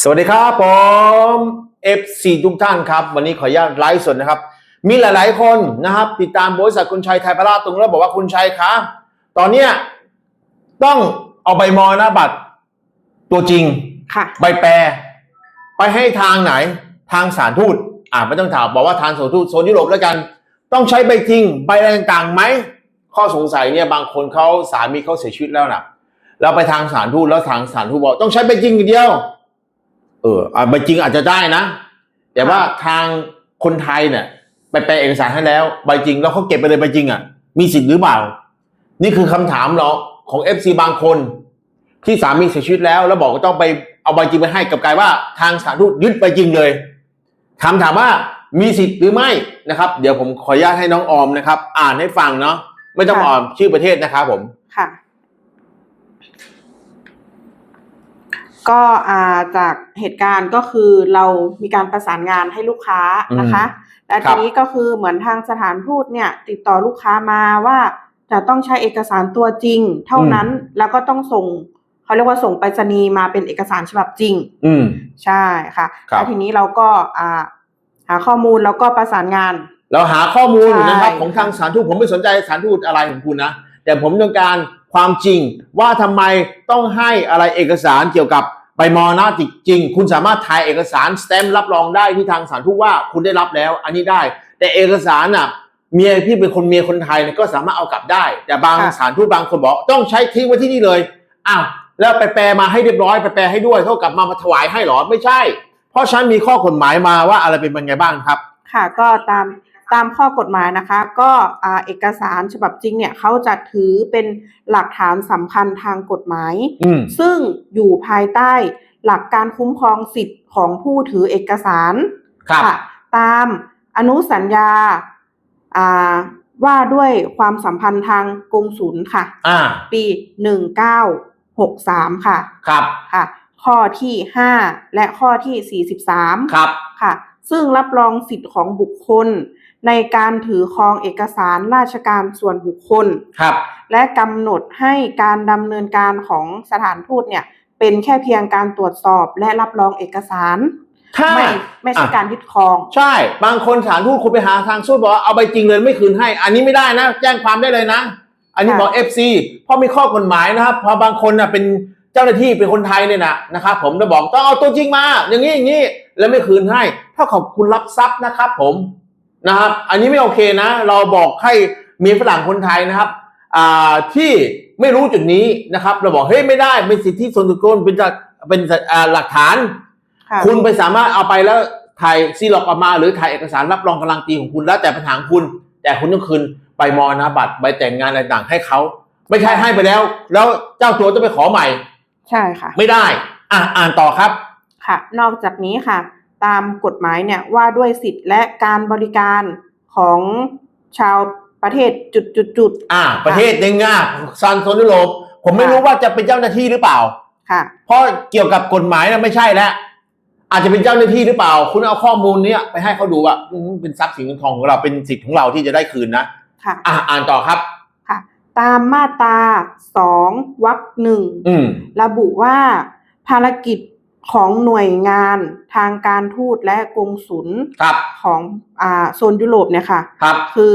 สวัสดีครับผม FC ทุกท่านครับ วันนี้ขออนุญาตไลฟ์สดนะครับ มีหลาย ๆ คนนะครับ ติดตามบริษัทคุณชัยไทยพราชตรงแล้วบอกว่าคุณชัยครับตอนเนี้ยต้องเอาใบมรณบัตร ตัวจริงค่ะใบแปร ไปให้ทางไหนทางสถารทูตอ่าไม่ต้องถามบอกว่าทางสถารทูตโซนยุโรปแล้วกัน ต้องใช้ใบจริงใบอะไรต่างๆไหมข้อสงสัยเนี่ยบางคนเขาสามีเขาเสียชีวิตแล้วนะ แล้วไปทางสถารทูตแล้วทางสถารทูตบอกต้องใช้ใบจริงอย่างเดียว เอออะใบจริงอาจจะได้นะ แต่ว่าทางคนไทยเนี่ยไปแปลเอกสารให้แล้วใบจริงแล้วเขาเก็บไปเลยใบจริงอะ มีสิทธิ์หรือเปล่า นี่คือคำถามเราของเอฟซีบางคน ที่สามีเสียชีวิตแล้ว แล้วบอกว่าต้องไปเอาใบจริงไปให้กลับกลายว่า ทางสถานทูตยึดใบจริงเลยคำถามว่ามีสิทธิ์หรือไม่นะครับ เดี๋ยวผมขออนุญาตให้น้องออมนะครับ อ่านให้ฟังเนาะไม่ต้องค่ะออมชื่อประเทศนะครับผมค่ะ ก็อ่าจากเหตุการณ์ก็คือเรามีการประสานงานให้ลูกค้านะคะ และครัทีบนี้ก็คือเหมือนทางสถานทูตเนี่ย ติดต่อลูกค้ามาว่าจะต้องใช้เอกสารตัวจริง เท่านั้นแล้วก็ต้องส่งเขาเรียกว่าส่งไปรษณีย์มาเป็นเอกสารฉบับจริง อืมใช่ค่ะครับแล้วทีนี้เราก็อ่าหาข้อมูลแล้วก็ประสานงาน เราหาข้อมูลใช่นะครับของทางสถานทูตผมไม่สนใจสถานทูตอะไรของคุณนะแต่ผมต้องการ ความจริง ว่าทำไมต้องให้อะไรเอกสารเกี่ยวกับใบมรณะจริง คุณสามารถถ่ายเอกสารสแตมป์รับรองได้ที่ทางสานทูตว่าคุณได้รับแล้ว อันนี้ได้ แต่เอกสารน่ะเมียพี่เป็นคนเมียคนไทยเนี่ยก็สามารถเอากลับได้ แต่บางสานทูตบางคนบอกต้องใช้ทิ้งไว้ที่นี่เลยอ้าวแล้วไปแปลมาให้เรียบร้อยไปแปลให้ด้วยเท่ากับมามาถวายให้หรอไม่ใช่ เพราะฉันมีข้อกฎหมายมาว่าอะไรเป็นยังไงบ้างครับ ค่ะก็ตาม ตามข้อกฎหมายนะคะ ก็อ่าเอกสารฉบับจริงเนี่ยเขาจะถือเป็นหลักฐานสำคัญทางกฎหมายอืมซึ่งอยู่ภายใต้หลักการคุ้มครองสิทธิ์ของผู้ถือเอกสารครับค่ะตามอนุสัญญาอ่าว่าด้วยความสัมพันธ์ทางกงสุลค่ะอ่าปี1963ค่ะ ครับค่ะ ข้อที่5และข้อที่43ครับค่ะ ซึ่งรับรองสิทธิ์ของบุคคล ในการถือครองเอกสารราชการส่วนบุคคล ครับ และกำหนดให้การดำเนินการของสถานทูตเนี่ยเป็นแค่เพียงการตรวจสอบและรับรองเอกสาร ถ้าไม่ไม่ใช่อะการยึดครอง ใช่ บางคนสถานทูตคุณไปหาทางสู้บอกว่าเอาไปจริงเลยไม่คืนให้ อันนี้ไม่ได้นะ แจ้งความได้เลยนะ อันนี้ค่ะบอกเอฟซีเพราะมีข้อกฎหมายนะครับพอบางคนนะเป็นเจ้าหน้าที่เป็นคนไทยเนี่ยนะนะครับผมจะบอกต้องเอาตัวจริงมา อย่างนี้อย่างนี้แล้วไม่คืนให้เท่ากับคุณรับทรัพย์นะครับผม นะครับ อันนี้ไม่โอเคนะ เราบอกให้มีฝรั่งคนไทยนะครับอ่าที่ไม่รู้จุดนี้นะครับ เราบอกเฮ้ยไม่ได้เป็นสิทธิส่วนบุคคลเป็นจะเป็นอ่าหลักฐานค่ะคุณไปสามารถเอาไปแล้วถ่ายซีล็อกออกมา หรือถ่ายเอกสารรับรองกำลังตีของคุณแล้วแต่ปัญหาของคุณ แต่คุณต้องคืนใบมรณบัตรใบแต่งงานอะไรต่างให้เขาไม่ใช่ให้ไปแล้ว แล้วเจ้าตัวต้องไปขอใหม่ ใช่ค่ะ ไม่ได้อะอ่านต่อครับค่ะ นอกจากนี้ค่ะ ตามกฎหมายเนี่ยว่าด้วยสิทธิ์และการบริการของชาวประเทศจุดจุดจุดอ่า ประเทศหนึงอะซันโซนยุโรปผมไม่ค่ะรู้ว่าจะเป็นเจ้าหน้าที่หรือเปล่า ค่ะ เพราะเกี่ยวกับกฎหมายนะไม่ใช่แล้วอาจจะเป็นเจ้าหน้าที่หรือเปล่า คุณเอาข้อมูลเนี้ยไปให้เขาดูว่าอืมเป็นทรัพย์สินเงินทองของเราเป็นสิทธิ์ของเราที่จะได้คืนนะค่ะอะอ่านต่อครับค่ะ ตามมาตราสองวรรคหนึ่งอืมระบุว่าภารกิจ ของหน่วยงานทางการทูตและกงสุลครับของอ่าโซนยุโรปเนี่ยค่ะครับคือ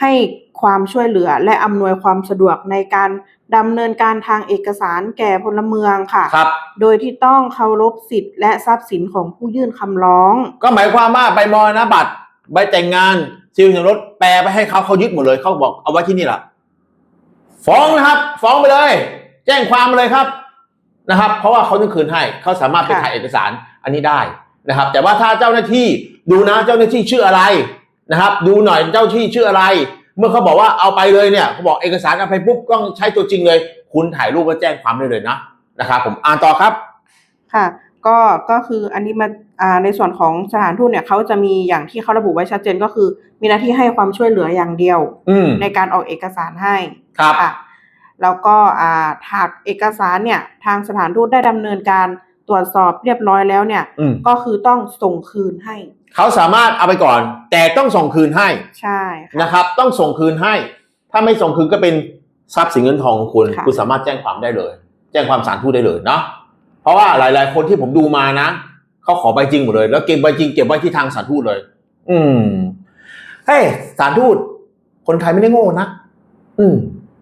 ให้ความช่วยเหลือและอำนวยความสะดวกในการดำเนินการทางเอกสารแก่พลเมืองค่ะครับ โดยที่ต้องเคารพสิทธิ์และทรัพย์สินของผู้ยื่นคำร้อง ก็หมายความว่าใบมรณบัตรใบแต่งงานซีลสมรสแปลไปให้เขาเขายึดหมดเลยเขาบอกเอาไว้ที่นี่แหละฟ้องนะครับ ฟ้องไปเลย แจ้งความมาเลยครับ นะครับ เพราะว่าเขาต้องคืนให้เขาสามารถไปค่ะถ่ายเอกสารอันนี้ได้นะครับ แต่ว่าถ้าเจ้าหน้าที่ดูนะเจ้าหน้าที่ชื่ออะไรนะครับ ดูหน่อยเจ้าที่ชื่ออะไร เมื่อเขาบอกว่าเอาไปเลยเนี่ยเขาบอกเอกสารเอาไปปุ๊บต้องใช้ตัวจริงเลย คุณถ่ายรูปแล้วแจ้งความได้เลยนะนะครับผมอ่านต่อครับค่ะก็ก็คืออันนี้มาอ่าในส่วนของสถานทูตเนี่ยเขาจะมีอย่างที่เขาระบุไว้ชัดเจนก็คือ มีหน้าที่ให้ความช่วยเหลืออย่างเดียวอืมในการออกเอกสารให้ครับค่ะ แล้วก็อ่าหากเอกสารเนี่ยทางสถานทูตได้ดำเนินการตรวจสอบเรียบร้อยแล้วเนี่ยอืมก็คือต้องส่งคืนให้ เขาสามารถเอาไปก่อน แต่ต้องส่งคืนให้ใช่ค่ะนะครับ ต้องส่งคืนให้ ถ้าไม่ส่งคืนก็เป็นทรัพย์สินเงินทองของคุณค่ะคุณสามารถแจ้งความได้เลย แจ้งความสารทูตได้เลยเนาะเพราะว่าหลาย ๆ คนที่ผมดูมานะเขาขอใบจริงหมดเลย แล้วเก็บใบจริงเก็บไว้ที่ทางสถารทูตเลย อืมเฮ้ยสถารทูตคนไทยไม่ได้โง่นะอืม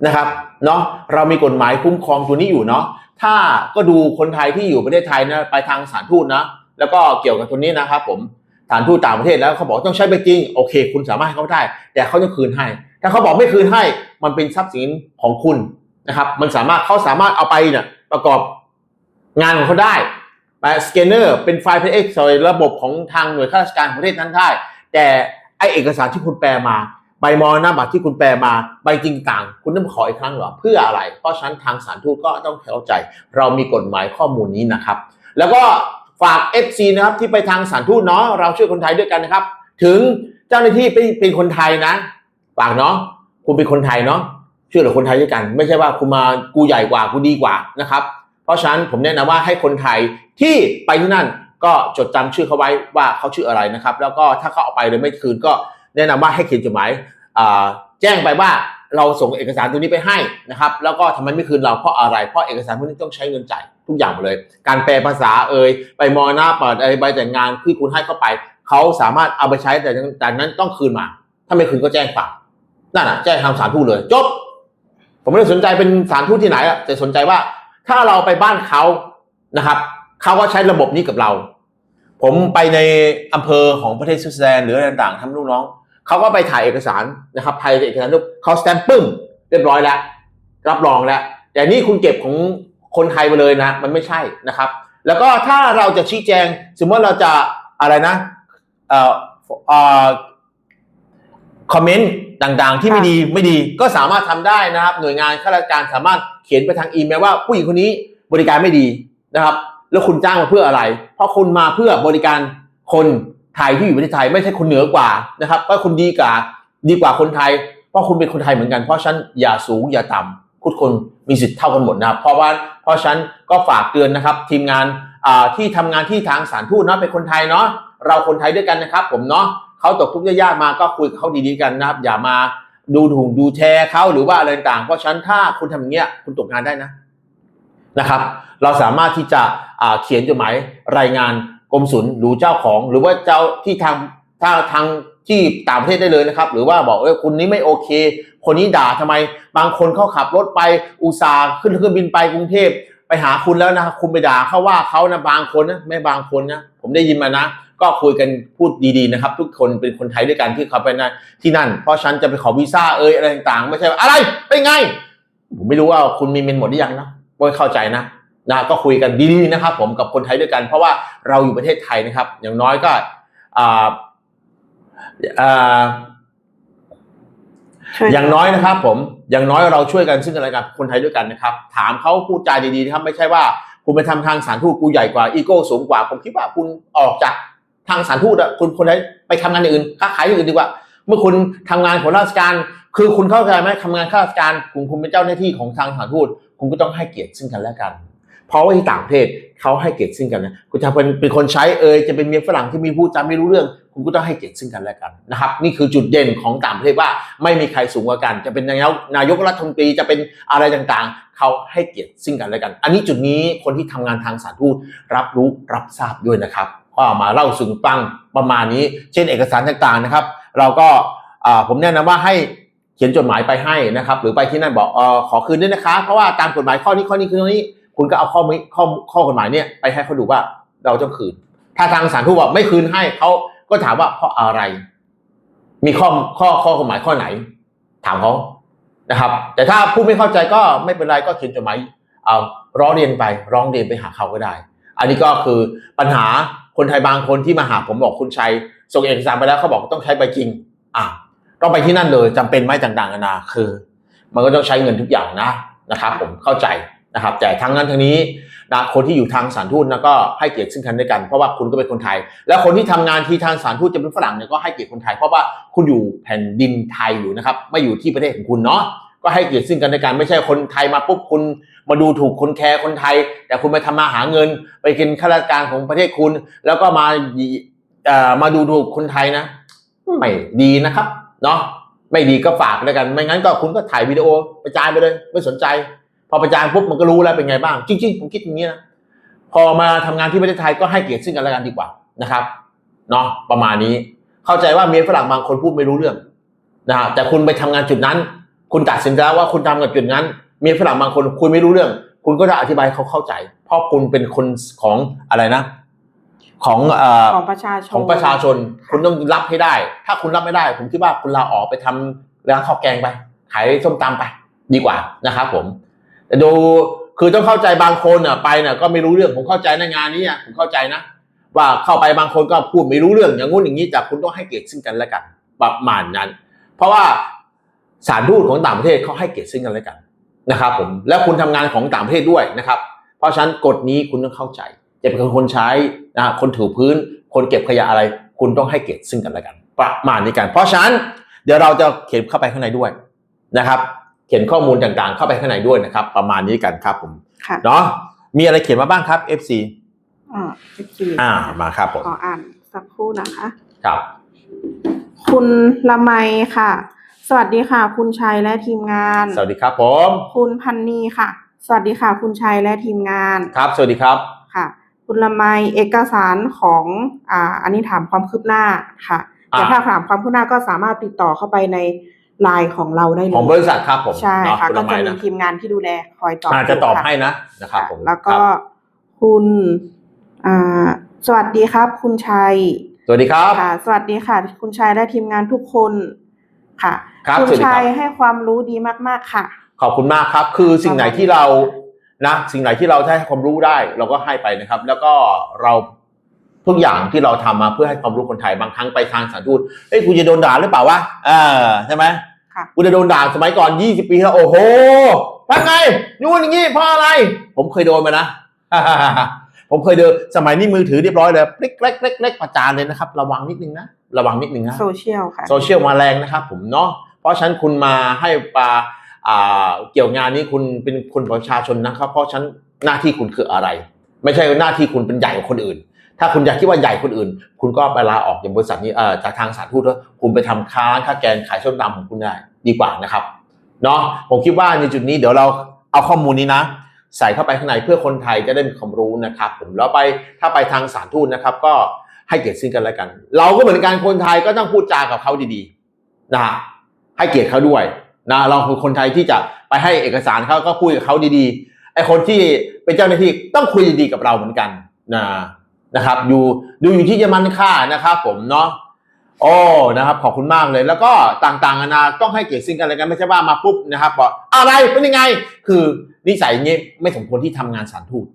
นะครับ เนาะเรามีกฎหมายคุ้มครองตัวนี้อยู่เนาะถ้าก็ดูคนไทยที่อยู่ประเทศไทยนะไปทางสถารทูตนะ แล้วก็เกี่ยวกับตัวนี้นะครับผมสถารทูตต่างประเทศแล้วเขาบอกต้องใช้ใบจริงโอเค คุณสามารถให้เขาได้ แต่เขาต้องคืนให้ ถ้าเขาบอกไม่คืนให้มันเป็นทรัพย์สินของคุณนะครับ มันสามารถเขาสามารถเอาไปเนี่ยประกอบงานของเขาได้ไปสแกนเนอร์เป็นไฟล์ PX ใส่ระบบของทางหน่วยข้าราชการของประเทศนั้นได้ แต่ไอเอกสารที่คุณแปลมา ใบมรณบัตรที่คุณแปลมาใบจริงต่าง คุณต้องขออีกครั้งหรอเพื่ออะไร เพราะฉะนั้นทางสารทูตก็ต้องเข้าใจ เรามีกฎหมายข้อมูลนี้นะครับ แล้วก็ฝาก FC นะครับที่ไปทางสารทูตเนาะเราช่วยคนไทยด้วยกันนะครับ ถึงเจ้าหน้าที่เป็นเป็นคนไทยนะฝากเนาะคุณเป็นคนไทยเนาะช่วยเหลือคนไทยด้วยกัน ไม่ใช่ว่าคุณมากูใหญ่กว่ากูดีกว่านะครับ เพราะฉะนั้นผมแนะนำว่าให้คนไทยที่ไปที่นั่นก็จดจำชื่อเขาไว้ว่าเขาชื่ออะไรนะครับ แล้วก็ถ้าเขาเอาไปเลยไม่คืนก็ แนะนำว่าให้เขียนจดหมายแจ้งไปว่าเราส่งเอกสารตัวนี้ไปให้นะครับ แล้วก็ทำไมไม่คืนเราเพราะอะไร เพราะเอกสารพวกนี้ต้องใช้เงินจ่ายทุกอย่างหมดเลย การแปลภาษาเอ่ยไปมอหน้าเปิดใบแต่งงานที่คุณให้เข้าไป เขาสามารถเอาไปใช้แต่จากนั้นต้องคืนมา ถ้าไม่คืนก็แจ้งฝากนั่นน่ะแจ้งทางสารทูตเลย จบ ผมไม่ได้สนใจเป็นสารทูตที่ไหนอะแต่สนใจว่าถ้าเราไปบ้านเขานะครับเขาก็ใช้ระบบนี้กับเรา ผมไปในอำเภอของประเทศสวิตเซอร์แลนด์หรืออะไรต่างๆทำลูกน้อง เขาก็ไปถ่ายเอกสารนะครับถ่ายเอกสารรูปเขาสแตมป์ปึ้งเรียบร้อยแล้ว รับรองแล้ว แต่นี่คุณเก็บของคนไทยไปเลยนะ มันไม่ใช่นะครับ แล้วก็ถ้าเราจะชี้แจง สมมติเราจะอะไรนะเอ่อเอ่อคอมเมนต์ต่างๆ ที่ไม่ดีไม่ดีก็สามารถทำได้นะครับ หน่วยงานข้าราชการสามารถเขียนไปทางอีเมลว่าผู้หญิงคนนี้บริการไม่ดีนะครับ แล้วคุณจ้างมาเพื่ออะไร เพราะคุณมาเพื่อบริการคน ไทยที่อยู่ประเทศไทยไม่ใช่คนเหนือกว่านะครับว่าคุณดีกว่าดีกว่าคนไทย เพราะคุณเป็นคนไทยเหมือนกันเพราะฉันอย่าสูงอย่าต่ำทุกคนมีสิทธิ์เท่ากันหมดนะครับ เพราะว่าเพราะฉันก็ฝากเตือนนะครับ ทีมงานที่ทำงานที่ทางสารทูตเนาะเป็นคนไทยเนาะเราคนไทยด้วยกันนะครับ ผมเนาะเขาตกทุกข์ยากมาก็คุยกับเขาดีๆกันนะครับ อย่ามาดูถูกดูแชร์เขาหรือว่าอะไรต่างๆเพราะฉะนั้นถ้าคุณทำอย่างเงี้ยคุณตกงานได้นะนะครับ เราสามารถที่จะเขียนจดหมายรายงาน กรมศุลหรือเจ้าของหรือว่าเจ้าที่ทางถ้าทางที่ต่างประเทศได้เลยนะครับ หรือว่าบอกเออคุณนี้ไม่โอเค คนนี้ด่าทำไม บางคนเขาขับรถไปอุตสาห์ขึ้นเครื่องบินไปกรุงเทพไปหาคุณแล้วนะคุณไปด่าเขาว่าเขานะบางคนนะไม่บางคนนะผมได้ยินมานะ ก็คุยกันพูดดีๆนะครับ ทุกคนเป็นคนไทยด้วยกันที่เขาไปนะที่นั่น เพราะฉันจะไปขอวีซ่าเอยอะไรต่างๆ ไม่ใช่อะไรเป็นไง ผมไม่รู้ว่าคุณมีเมนหมดหรือยังนะไม่เข้าใจนะ นะก็คุยกันดีๆนะครับ ผมกับคนไทยด้วยกัน เพราะว่าเราอยู่ประเทศไทยนะครับ อย่างน้อยก็อ่าอ่าช่วยอย่างน้อยนะครับ ผมอย่างน้อยเราช่วยกันซึ่งกันและกันคนไทยด้วยกันนะครับ ถามเขาพูดจาดีๆนะครับไม่ใช่ว่าคุณไปทำทางสารทูตกูใหญ่กว่าอีโก้สูงกว่า ผมคิดว่าคุณออกจากทางสารทูตอะคุณคนไทยไปทำงานอย่างอื่นค้าขายอย่างอื่นดีกว่า เมื่อคุณทำงานของราชการ คือคุณเข้าใจไหมทำงานข้าราชการคุณคุณเป็นเจ้าหน้าที่ของทางสถานทูตคุณก็ต้องให้เกียรติซึ่งกันและกัน เพราะว่าที่ต่างประเทศเขาให้เกียรติซึ่งกันนะคุณจะเป็นเป็นคนใช้เอยจะเป็นเมียฝรั่งที่มีพูดจาไม่รู้เรื่อง คุณก็ต้องให้เกียรติซึ่งกันและกันนะครับนี่คือจุดเด่นของต่างประเทศว่าไม่มีใครสูงกว่ากัน จะเป็นนายกนายกรัฐมนตรีจะเป็นอะไรต่างๆ เขาให้เกียรติซึ่งกันและกัน อันนี้จุดนี้คนที่ทำงานทางสารทูตรับรู้รับทราบด้วยนะครับก็มาเล่าสู่กันฟังประมาณนี้ เช่นเอกสารต่างๆนะครับ เราก็ผมแนะนำว่าให้เขียนจดหมายไปให้นะครับ หรือไปที่นั่นบอกออขอคืนด้วยนะคะ เพราะว่าตามกฎหมายข้อนี้ข้อนี้คือข้อนี้ คุณก็เอาข้อมข้อข้อกฎหมายเนี่ยไปให้เขาดูว่าเราต้องคืน ถ้าทางสารทูตบอกไม่คืนให้เขาก็ถามว่าเพราะอะไร มีข้อข้อข้อกฎหมายข้อไหน ถามเขานะครับ แต่ถ้าผู้ไม่เข้าใจก็ไม่เป็นไรก็เขียนจดหมายเอาร้องเรียนไปร้องเรียนไปหาเขาก็ได้ อันนี้ก็คือปัญหาคนไทยบางคนที่มาหาผมบอกคุณชัยส่งเอกสารไปแล้วเขาบอกต้องใช้ใบจริง อะต้องไปที่นั่นเลยจำเป็นไหมต่างๆนานาคือ มันก็ต้องใช้เงินทุกอย่างนะนะครับผมเข้าใจ นะครับ แต่ทั้งนั้นทั้งนี้นะคนที่อยู่ทางสารทูตนะก็ให้เกียรติซึ่งกันและกัน เพราะว่าคุณก็เป็นคนไทย แล้วคนที่ทำงานที่ทางสารทูตจะเป็นฝรั่งเนี่ยก็ให้เกียรติคนไทย เพราะว่าคุณอยู่แผ่นดินไทยอยู่นะครับไม่อยู่ที่ประเทศของคุณเนาะก็ให้เกียรติซึ่งกันและกันไม่ใช่คนไทยมาปุ๊บคุณมาดูถูกคนแคร์คนไทย แต่คุณไปทำมาหาเงิน ไปกินข้าราชการของประเทศคุณ แล้วก็มาเอ่อมาดูถูกคนไทยนะไม่ดีนะครับเนาะไม่ดีก็ฝากแล้วกัน ไม่งั้นก็คุณก็ถ่ายวิดีโอประจานไปเลย ไม่สนใจ พอประจานปุ๊บมันก็รู้แล้วเป็นไงบ้าง จริง ๆ ผมคิดอย่างนี้นะพอมาทำงานที่ประเทศไทยก็ให้เกียรติซึ่งกันและกันดีกว่านะครับเนาะประมาณนี้เข้าใจว่าเมียฝรั่งบางคนพูดไม่รู้เรื่องนะฮะแต่คุณไปทำงานจุดนั้น คุณตัดสินใจแล้วว่าคุณทำกับจุดนั้น เมียฝรั่งบางคนคุยไม่รู้เรื่อง คุณก็จะอธิบายให้เขาเข้าใจ เพราะคุณเป็นคนของอะไรนะ ของเอ่อของประชาชนของประชาชน คุณต้องรับให้ได้ ถ้าคุณรับไม่ได้ ผมคิดว่าคุณลาออกไปทำร้านข้าวแกงไปขายส้มตำไป ดีกว่านะครับผม แต่ดูคือต้องเข้าใจบางคนอะไปเนี่ยก็ไม่รู้เรื่องผมเข้าใจในงานนี้อะผมเข้าใจนะว่าเข้าไปบางคนก็พูดไม่รู้เรื่องอย่างงู้นอย่างนี้แต่คุณต้องให้เกียรติซึ่งกันและกันประมาณนั้น เพราะว่าสารทูตของต่างประเทศเขาให้เกียรติซึ่งกันและกันนะครับผมแล้วคุณทำงานของต่างประเทศด้วยนะครับ เพราะฉะนั้นกฎนี้คุณต้องเข้าใจจะเป็นคนใช้นะคนถือพื้น คนเก็บขยะอะไร คุณต้องให้เกียรติซึ่งกันและกัน ประมาณนี้กัน เพราะฉะนั้นเดี๋ยวเราจะเขียนเข้าไปข้างในด้วยนะครับ เขียนข้อมูลต่างๆ เข้าไปข้างในด้วยนะครับ ประมาณนี้กันครับผมค่ะเนาะมีอะไรเขียนมาบ้างครับ FC อ่าโอเคอ่ามาครับผมขออ่านสักครู่นะคะครับ คุณละไมค่ะ สวัสดีค่ะ คุณชัยและทีมงาน สวัสดีครับผม คุณพันนีค่ะ สวัสดีค่ะ คุณชัยและทีมงานครับ สวัสดีครับค่ะ คุณละไมเอกสารของอ่าอันนี้ถามความคืบหน้าค่ะอ่าแต่ถ้าถามความคืบหน้าก็สามารถติดต่อเข้าไปใน ไลน์ของเราได้เลยของบริษัทครับผมใช่เนาะค่ะคุณก็ละไมจะมีนะทีมงานที่ดูแลคอยตอบอาจจะตอบยู่ค่ให้นะนะครับผมแล้วก็ครับคุณอ่าสวัสดีครับ คุณชัย สวัสดีครับค่ะ สวัสดีค่ะ คุณชัยและทีมงานทุกคนค่ะครับคุณสวัสดีครับชัยให้ความรู้ดีมาก ๆ ค่ะ ขอบคุณมากครับ คือสิ่งไหนที่เรานะสิ่งไหนที่เราได้ให้ความรู้ได้ เราก็ให้ไปนะครับ แล้วก็เราทุกอย่างที่เราทำมาเพื่อให้ความรู้คนไทยบางครั้งไปทางสถารทูตเอ้ยกูจะโดนด่าหรือเปล่าวะเออใช่ไหมค่ะ กูจะโดนด่าสมัยก่อน 20 ปีแล้วโอ้โหว่าไงนู่นอย่างนี้เพราะอะไร ผมเคยโดนมานะ ผมเคยเดินสมัยนี้มือถือเรียบร้อยเลยเล็กเล็กเล็กเล็กประจานเลยนะครับ ระวังนิดนึงนะ ระวังนิดนึงนะโซเชียลค่ะโซเชียลมาแรงนะครับผมเนาะเพราะฉะนั้นคุณมาให้ปลาอ่าเกี่ยวงานนี้คุณเป็นคนประชาชนนะครับ เพราะฉะนั้นหน้าที่คุณคืออะไร ไม่ใช่หน้าที่คุณเป็นใหญ่กว่าคนอื่น ถ้าคุณอยากคิดว่าใหญ่คนอื่น คุณก็ไปลาออกจากบริษัทนี้เอ่อจากทางสถารทูตแล้วคุณไปทำค้าข้าวแกงขายส้มตำของคุณได้ ดีกว่านะครับเนาะผมคิดว่าในจุดนี้เดี๋ยวเราเอาข้อมูลนี้นะ ใส่เข้าไปข้างในเพื่อคนไทยจะได้มีความรู้นะครับผมแล้วไปถ้าไปทางสารทูตนะครับ ก็ให้เกียรติซึ่งกันและกัน เราก็เหมือนกันคนไทยก็ต้องพูดจากับเขาดีๆนะฮะให้เกียรติเขาด้วยนะเราคือคนไทยที่จะไปให้เอกสารเขาก็คุยกับเขาดีๆไอคนที่เป็นเจ้าหน้าที่ต้องคุยดีๆกับเราเหมือนกันนะนะครับ อยู่ดูอยู่ที่เยอรมันค่านะครับ ผมเนาะ โอ้นะครับขอบคุณมากเลย แล้วก็ต่างๆนานาต้องให้เกียรติซึ่งกันและกันไม่ใช่ว่ามาปุ๊บนะครับบอกอะไรเป็นยังไง คือนิสัยอย่างนี้ไม่สมควรที่ทำงานสารทูต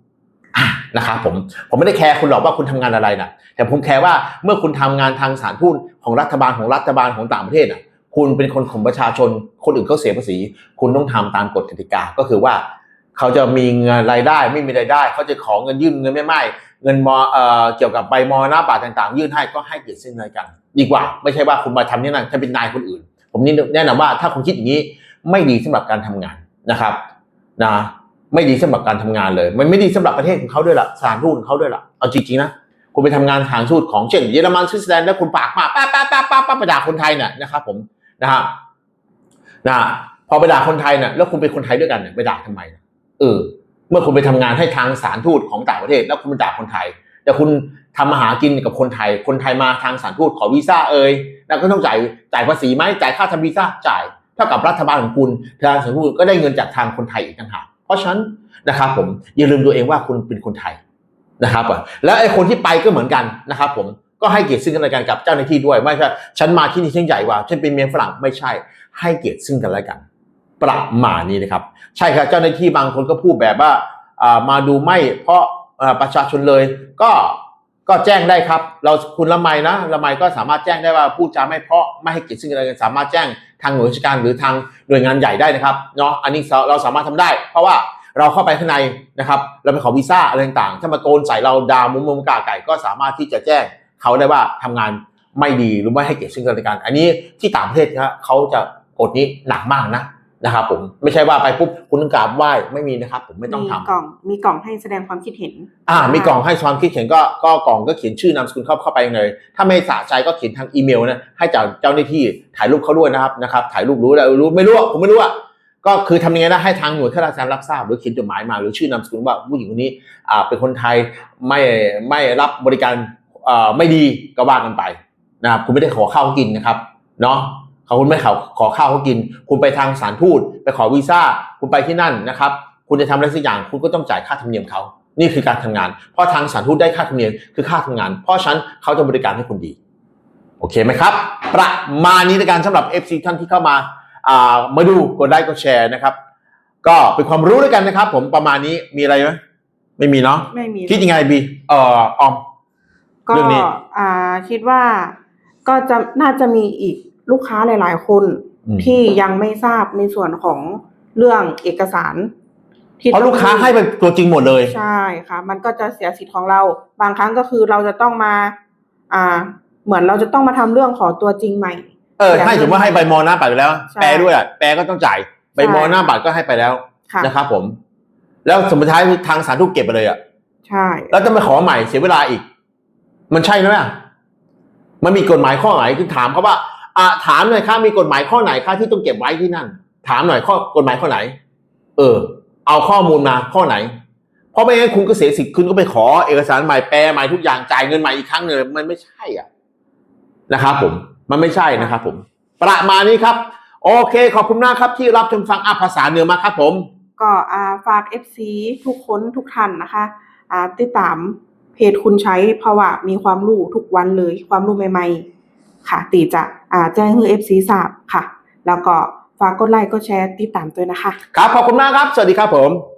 นะครับผมผมไม่ได้แคร์คุณหรอกว่าคุณทำงานอะไรนะแต่ผมแคร์ว่าเมื่อคุณทำงานทางสารทูตของรัฐบาลของรัฐบาลของต่างประเทศน่ะ คุณเป็นคนของประชาชน คนอื่นเขาเสียภาษี คุณต้องทำตามกฎกติกาก็คือว่า เขาจะมีเงินรายได้ไม่มีรายได้ เขาจะขอเงินยื่นเงินไม่ไม่ เงินมอเอ่อเกี่ยวกับใบมอหน้าบาทต่างๆ ยื่นให้ก็ให้เกียรติซึ่งกันและกัน ดีกว่า ไม่ใช่ว่าคุณมาทำนี่นั่นถ้าเป็นนายคนอื่น ผมนี่แนะนำว่าถ้าคุณคิดอย่างนี้ไม่ดีสำหรับการทำงานนะครับนะไม่ดีสำหรับการทำงานเลย มันไม่ดีสำหรับประเทศของเขาด้วยล่ะสานทูตของเขาด้วยล่ะเอาจริงๆนะคุณไปทำงานทางทูตของเช่นเยอรมันสวิตเซอร์แลนด์แล้วคุณปากมาป้าป้าป้าป้าป้าไปด่าคนไทยเนี่ยนะครับผมนะฮะนะพอไปด่าคนไทยเนี่ยแล้วคุณเป็นคนไทยด้วยกันเนี่ยไปด่าทำไมเออ เมื่อคุณไปทำงานให้ทางสารทูตของต่างประเทศ แล้วคุณไปด่าคนไทย แต่คุณทำมาหากินกับคนไทย คนไทยมาทางสารทูตขอวีซ่าเอ่ยแล้วก็ต้องจ่ายจ่ายภาษีไหมจ่ายค่าทำวีซ่าจ่ายเท่ากับรัฐบาลของคุณทางสารทูตก็ได้เงินจากทางคนไทยอีกต่างหากเพราะฉะนั้นนะครับผมอย่าลืมตัวเองว่าคุณเป็นคนไทยนะครับอะแล้วไอ้คนที่ไปก็เหมือนกันนะครับผมก็ให้เกียรติซึ่งกันและกันกับเจ้าหน้าที่ด้วยไม่ใช่ฉันมาที่นี่ฉันใหญ่กว่าฉันเป็นเมียฝรั่งไม่ใช่ให้เกียรติซึ่งกันและกัน ประมาณนี้นะครับ ใช่ครับเจ้าหน้าที่บางคนก็พูดแบบว่ามาดูไม่เพราะประชาชนเลยก็ก็แจ้งได้ครับ เราคุณละไมนะละไมก็สามารถแจ้งได้ว่าพูดจาไม่เพราะไม่ให้เกียรติซึ่งกันและกันสามารถแจ้งทางหน่วยราชการหรือทางหน่วยงานใหญ่ได้นะครับเนาะอันนี้เราสามารถทำได้ เพราะว่าเราเข้าไปข้างในนะครับ เราไปขอวีซ่าอะไรต่างๆถ้ามาโกนใส่เราดามุมมุมกาไก่ก็สามารถที่จะแจ้งเขาได้ว่าทำงานไม่ดีหรือไม่ให้เกียรติซึ่งกันและกัน อันนี้ที่ต่างประเทศนะเขาจะกฎนี้หนักมากนะ นะครับผมไม่ใช่ว่าไปปุ๊บคุณต้องกราบไหว้ไม่มีนะครับ ผมไม่ต้องทำมีกล่องมีกล่องให้แสดงความคิดเห็น อ่า มีกล่องให้ความคิดเห็นก็ก็กล่องก็เขียนชื่อนามสกุลเข้าเข้าไปเลย ถ้าไม่สะใจก็เขียนทางอีเมลนะให้จากเจ้าหน้าที่ถ่ายรูปเขาด้วยนะครับนะครับ ถ่ายรูปรู้แล้วรู้ไม่รู้อะผมไม่รู้อะก็คือทำยังไงได้ให้ทางหน่วยข้าราชการรับทราบ หรือเขียนจดหมายมา หรือชื่อนามสกุลว่าผู้หญิงคนนี้อ่าเป็นคนไทยไม่ไม่รับบริการอ่าไม่ดีก็ว่ากันไปนะครับคุณไม่ได้ขอข้าวเขากินนะครับ เนาะ เขาคุณไม่ขอขอข้าวเขากิน คุณไปทางสถารทูตไปขอวีซ่า คุณไปที่นั่นนะครับ คุณจะทำอะไรสักอย่าง คุณก็ต้องจ่ายค่าธรรมเนียมเขา นี่คือการทำงาน เพราะทางสถารทูตได้ค่าธรรมเนียมคือค่าทำงาน เพราะฉะนั้นเขาจะบริการให้คุณดี โอเคไหมครับ ประมาณนี้ในการสำหรับ FC ท่านที่เข้ามาอ่ามาดูกดไลค์กดแชร์นะครับ ก็เป็นความรู้ด้วยกันนะครับ ผมประมาณนี้มีอะไรไหมไม่มีเนาะไม่มีคิดยังไงบีเอ่อออมก็เรื่องนี้อ่าคิดว่าก็จะน่าจะมีอีก ลูกค้าหลาย ๆ คนอืมที่ยังไม่ทราบในส่วนของเรื่องเอกสารที่เพราะลูกค้าให้ไปตัวจริงหมดเลย ใช่ค่ะ มันก็จะเสียสิทธิ์ของเรา บางครั้งก็คือเราจะต้องมา อ่า เหมือนเราจะต้องมาทำเรื่องขอตัวจริงใหม่ เออให้ถือว่าให้ใบมอหน้าบัตรไปแล้วใช่แปลด้วยอะแปลก็ต้องจ่ายใบมอหน้าบัตรก็ให้ไปแล้วค่ะนะครับผม แล้วสมมติท้ายทางสถารทูตเก็บไปเลยอะใช่ แล้วจะมาขอใหม่เสียเวลาอีก มันใช่ไหมอะมันมีกฎหมายข้อไหนคือถามเขาว่าอ่า ถามหน่อยครับมีกฎหมายข้อไหนครับที่ต้องเก็บไว้ที่นั่น ถามหน่อยข้อกฎหมายข้อไหน เออ เอาข้อมูลมาข้อไหน เพราะไม่งั้นคุณก็เสียสิทธิ์คุณก็ไปขอเอกสารใหม่แปลใหม่ทุกอย่างจ่ายเงินใหม่อีกครั้งหนึ่งมันไม่ใช่อะนะครับผมมันไม่ใช่นะครับผม ประมาณนี้ครับ โอเค ขอบคุณมากครับที่รับชมฟังอาภาษาเหนือมาครับผม ก็อ่าฝาก FC ทุกคนทุกท่านนะคะอ่าติดตามเพจคุณใช้เพราะว่ามีความรู้ทุกวันเลยความรู้ใหม่ ๆ ค่ะตีจะอ่า แจ้งให้ FC ทราบค่ะ แล้วก็ฝากกดไลค์กดแชร์ติดตามด้วยนะคะ ครับ ขอบคุณมากครับ สวัสดีครับผม